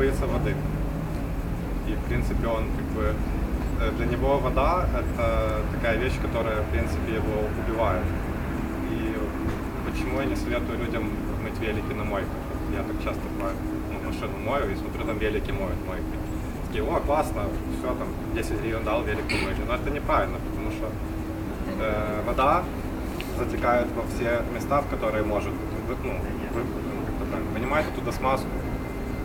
боится воды. И, в принципе, он как бы... э, Для него вода — это такая вещь, которая, в принципе, его убивает. И почему я не советую людям мыть велики на мойках? Я так часто бывает, ну, машину мою и смотрю, там велики моют мойкой. Такие, о, классно, все, там, 10 гривен дал, велик помыли. Но это неправильно, потому что э, вода затекает во все места, в которые может. Вы, ну, вы, как это правильно, вынимает оттуда смазку.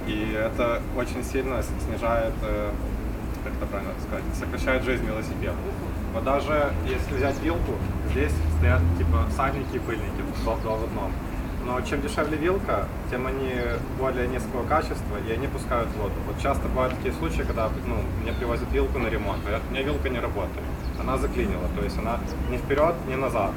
И это очень сильно снижает, э, как это правильно сказать, сокращает жизнь велосипеда. Вот даже если взять вилку, здесь стоят типа сальники и пыльники два, два в одном. Но чем дешевле вилка, тем они более низкого качества, и они пускают воду. Вот часто бывают такие случаи, когда ну, мне привозят вилку на ремонт, говорят, у меня вилка не работает. Она заклинила, то есть она ни вперед, ни назад.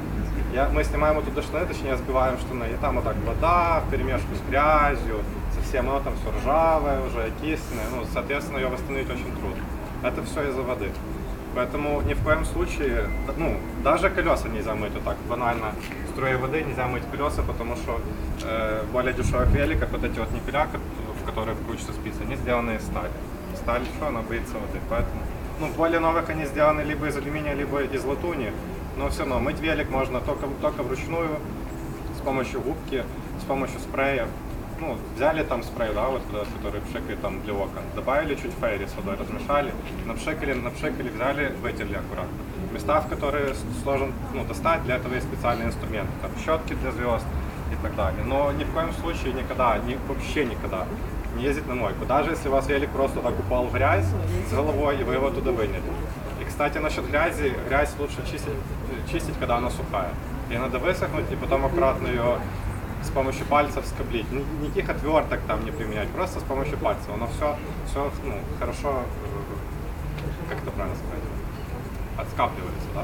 Я, мы снимаем оттуда штаны, точнее сбиваем штаны, и там вот так вода в перемешку с грязью, совсем оно там все ржавое уже, кисленное, ну, соответственно, ее восстановить очень трудно. Это все из-за воды. Поэтому ни в коем случае, ну, даже колеса нельзя мыть вот так банально. Струей воды нельзя мыть колеса, потому что э, в более дешевых великах вот эти вот ниппеля, ко- в которые вкручиваются спицы, они сделаны из стали. Сталь что, она боится воды, поэтому... Ну, в более новых они сделаны либо из алюминия, либо из латуни, но все равно мыть велик можно только, только вручную, с помощью губки, с помощью спрея. Ну, взяли там спрей, да, вот этот, который пшикает там для окон, добавили чуть фейри с водой, размешали, напшикали, напшикали, взяли, вытерли аккуратно. Места, в которые сложно ну, достать, для этого есть специальные инструменты, там щетки для звезд и так далее. Но ни в коем случае никогда, ни, вообще никогда не ездить на мойку. Даже если у вас велик просто так упал в грязь с головой, и вы его туда выняли. И, кстати, насчет грязи, грязь лучше чистить, чистить, когда она сухая. Ее надо высохнуть и потом аккуратно ее с помощью пальцев скоблить. Ни- Никаких отверток там не применять, просто с помощью пальцев. Оно все, все ну, хорошо, как это правильно сказать, отскапливается, да?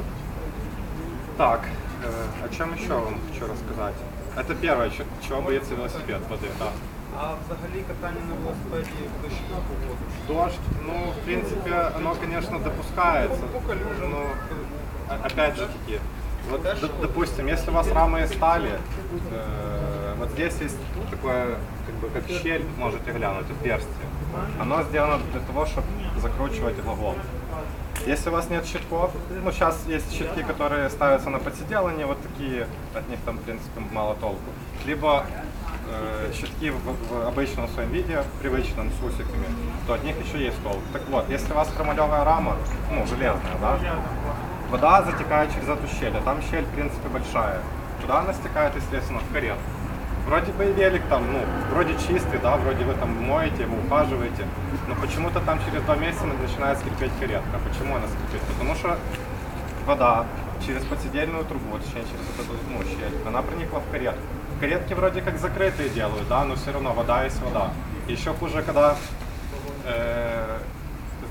Так, э, о чем еще вам хочу рассказать? Это первое, чего боится велосипед, воды, да. А взагалі катання на велосипеді в дощову погоду? Дождь, ну, в принципе, оно, конечно, допускается. Но, о- опять же таки, вот, допустим, если у вас рамы стали, э, вот здесь есть такое, как бы, как щель, можете глянуть, отверстие. Оно сделано для того, чтобы закручивать вагон. Если у вас нет щитков, ну сейчас есть щитки, которые ставятся на подсиделание, вот такие, от них там в принципе мало толку. Либо э, щитки в, в обычном своем виде, привычном, с усиками, то от них еще есть толк. Так вот, если у вас хромолевая рама, ну железная, да, вода затекает через эту щель, а там щель в принципе большая. Туда она стекает, естественно, в карету. Вроде бы и велик там, ну, вроде чистый, да, вроде вы там моете, вы ухаживаете, но почему-то там через два месяца начинает скрипеть каретка. Почему она скрипит? Потому что вода через подсидельную трубу, точнее через вот эту ну, щель, она проникла в каретку. Каретки вроде как закрытые делают, да, но все равно вода есть вода. Еще хуже, когда э,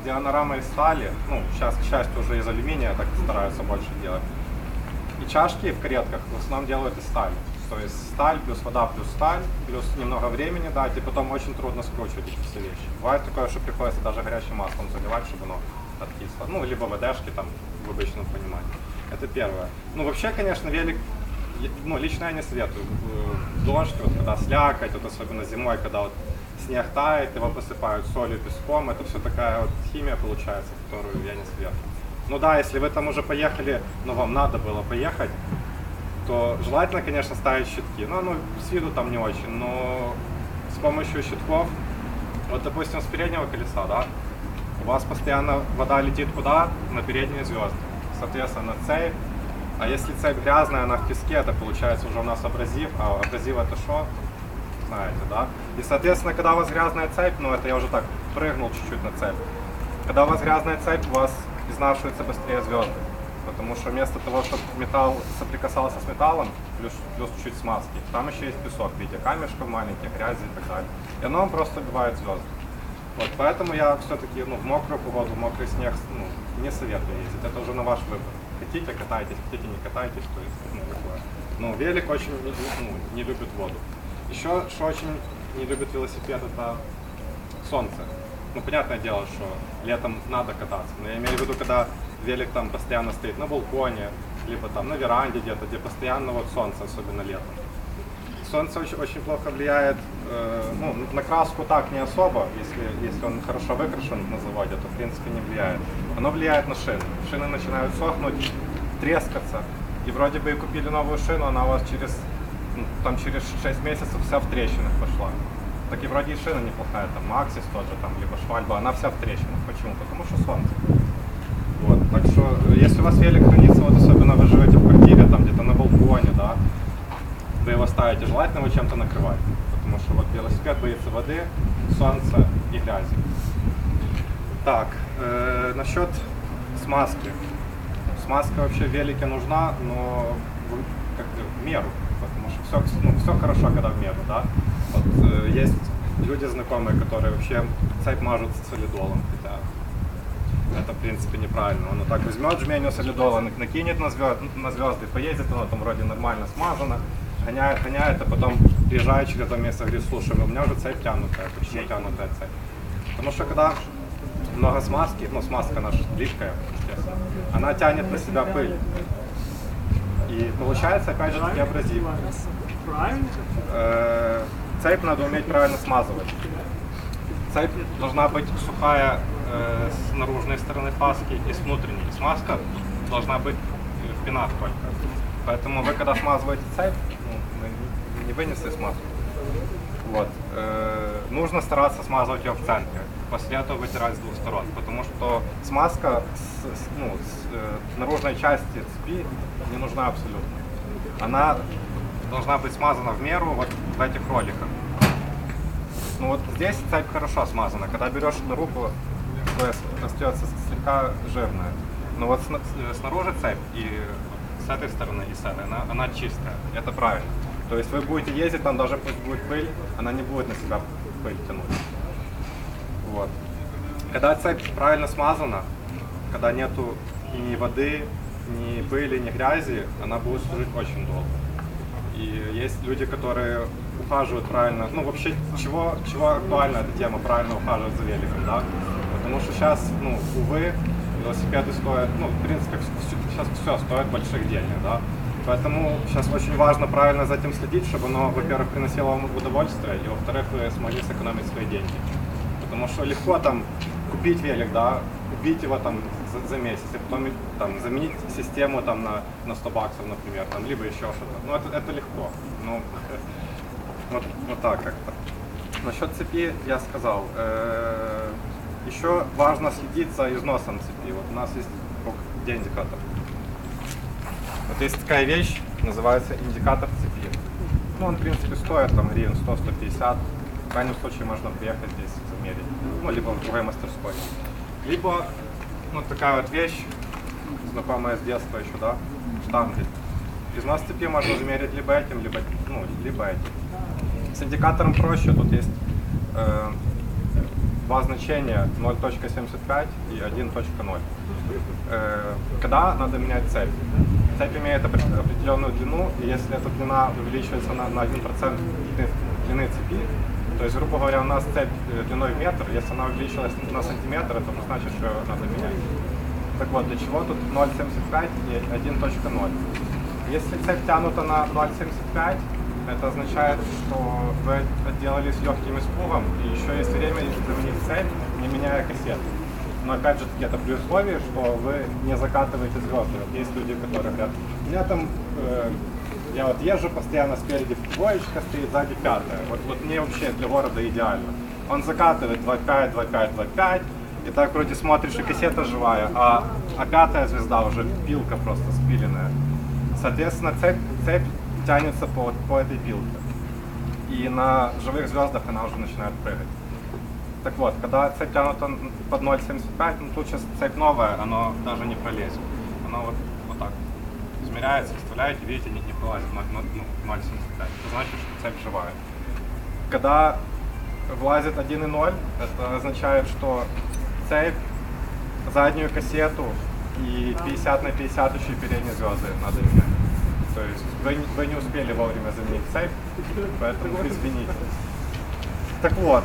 сделана рама из стали, ну, сейчас, к счастью, уже из алюминия так стараются больше делать. И чашки в каретках в основном делают из стали. То есть сталь плюс вода плюс сталь, плюс немного времени дать, и потом очень трудно скручивать эти все вещи. Бывает такое, что приходится даже горячим маслом заливать, чтобы оно откисло. Ну, либо ВДшки там в обычном понимании. Это первое. Ну, вообще, конечно, велик, ну, лично я не советую. В Дождь, вот когда слякоть, вот особенно зимой, когда вот снег тает, его посыпают солью, песком, это все такая вот химия получается, которую я не советую. Ну да, если вы там уже поехали, но вам надо было поехать, то желательно, конечно, ставить щитки. Ну, оно с виду там не очень, но с помощью щитков, вот, допустим, с переднего колеса, да, у вас постоянно вода летит куда? На передние звезды. Соответственно, цепь. А если цепь грязная, она в песке, это получается уже у нас абразив. А абразив это что? Знаете, да? И, соответственно, когда у вас грязная цепь, ну это я уже так прыгнул чуть-чуть на цепь. Когда у вас грязная цепь, у вас изнашиваются быстрее звезды. Потому что вместо того, чтобы металл соприкасался с металлом, плюс, плюс чуть смазки, там еще есть песок в виде камешков маленьких, грязи и так далее. И оно просто убивает звезды. Вот, поэтому я все-таки ну, в мокрую погоду, в мокрый снег ну, не советую ездить. Это уже на ваш выбор. Хотите, катайтесь, хотите, не катайтесь. То есть, ну, такое. Но велик очень ну, не любит воду. Еще, что очень не любит велосипед, это солнце. Ну, понятное дело, что летом надо кататься. Но я имею в виду, когда велик там постоянно стоит на балконе, либо там на веранде где-то, где постоянно вот солнце, особенно летом. солнце очень, очень плохо влияет, э, ну, на краску так не особо, если, если он хорошо выкрашен на заводе, то в принципе не влияет. Оно влияет на шины. Шины начинают сохнуть, трескаться. И вроде бы и купили новую шину, она у вас через, там, через 6 месяцев вся в трещинах пошла. Так и вроде и шина неплохая, там Максис тот же, там, либо Швальба, она вся в трещинах. Почему? Потому что солнце. Вот, так что, э, если у вас велик хранится, вот особенно вы живете в квартире, там где-то на балконе, да, вы его ставите, желательно его чем-то накрывать, потому что вот велосипед боится воды, солнца и грязи. Так, э, насчет смазки. Смазка вообще велике нужна, но в, как в меру, все, ну, все хорошо, когда в меру, да. Вот э, есть люди знакомые, которые вообще цепь мажут с солидолом, хотя это, в принципе, неправильно. Он вот так возьмет жменю солидола, на- накинет на, звезд, на звезды, поездит, оно там вроде нормально смазано, гоняет, гоняет, а потом приезжает через два месяца, говорит, слушай, у меня уже цепь тянутая, почему тянутая цепь? Потому что когда много смазки, ну смазка наша липкая, естественно, она тянет на себя пыль. И получается, опять же, таки абразив. Э, Цепь надо уметь правильно смазывать. Цепь должна быть сухая э, с наружной стороны паски и с внутренней. Смазка должна быть э, в только. Поэтому вы, когда смазываете цепь, ну, не вынесли смазку. Вот. э, нужно стараться смазывать ее в центре. После этого вытирать с двух сторон. Потому что смазка с, с- ну, с э, наружной части цепи не нужна абсолютно. Она должна быть смазана в меру вот в этих роликах. Ну вот здесь цепь хорошо смазана. Когда берешь на руку, то остается слегка жирная. Но вот с- снаружи цепь и с этой стороны и с этой, она, она чистая. Это правильно. То есть вы будете ездить, там даже пусть будет пыль, она не будет на себя пыль тянуть. Вот. Когда цепь правильно смазана, когда нету ни воды, ни пыли, ни грязи, она будет служить очень долго. И есть люди, которые ухаживают правильно. Ну, вообще, чего, чего актуальна эта тема, правильно ухаживать за великом, да? Потому что сейчас, ну, увы, велосипеды стоят, ну, в принципе, сейчас все стоит больших денег, да? Поэтому сейчас очень важно правильно за этим следить, чтобы оно, во-первых, приносило вам удовольствие, и, во-вторых, вы смогли сэкономить свои деньги. Потому что легко там купить велик, да, купить его там за, за месяц, и потом там заменить систему там на, на 100 баксов, например, там, либо еще что-то. Ну, это, это легко. Ну, вот, вот так как-то. Насчет цепи я сказал. Э, еще важно следить за износом цепи. Вот у нас есть где индикатор. Вот есть такая вещь, называется индикатор цепи. Ну, он, в принципе, стоит там гривен 100-150. В крайнем случае можно приехать здесь замерить. Ну, либо в другой мастерской. Либо, ну, такая вот вещь, знакомая с детства еще, да, штанги. Износ цепи можно замерить либо этим, либо, ну, либо этим. С индикатором проще, тут есть э, два значения 0.75 и 1.0. Э, когда надо менять цепь? Цепь имеет опре- определенную длину, и если эта длина увеличивается на, на 1% длины, длины цепи, то есть, грубо говоря, у нас цепь э, длиной в метр, если она увеличилась на сантиметр, это значит, что надо менять. Так вот, для чего тут 0.75 и 1.0? Если цепь тянута на 0.75, это означает, что вы отделались легким испугом, и еще есть время заменить цепь, не меняя кассету. Но опять же это при условии, что вы не закатываете звезды. Есть люди, которые говорят, у меня там, э, я вот езжу постоянно спереди двоечка стоит, сзади пятая. Вот, вот мне вообще для города идеально. Он закатывает 2.5, 2.5, 2.5, и так вроде смотришь, и кассета живая, а, а пятая звезда уже пилка просто спиленная. Соответственно, цепь, цепь тянется по, по этой пилке. И на живых звездах она уже начинает прыгать. Так вот, когда цепь тянута под 0,75, ну тут сейчас цепь новая, оно даже не пролезет. Оно вот, вот так измеряется, вставляете, видите, не, не пролазит 0,75. Это значит, что цепь живая. Когда влазит 1,0, это означает, что цепь, заднюю кассету и 50 на 50 еще и передние звезды надо менять. То есть вы, не- вы не успели вовремя заменить цепь, поэтому извините. Так вот,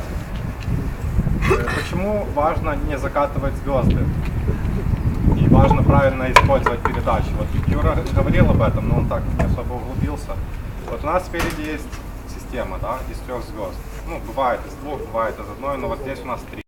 э, почему важно не закатывать звезды? Важно правильно использовать передачи. Вот Юра говорил об этом, но он так не особо углубился. Вот у нас спереди есть система, да, из трех звезд. Ну, бывает из двух, бывает из одной, но вот здесь у нас три.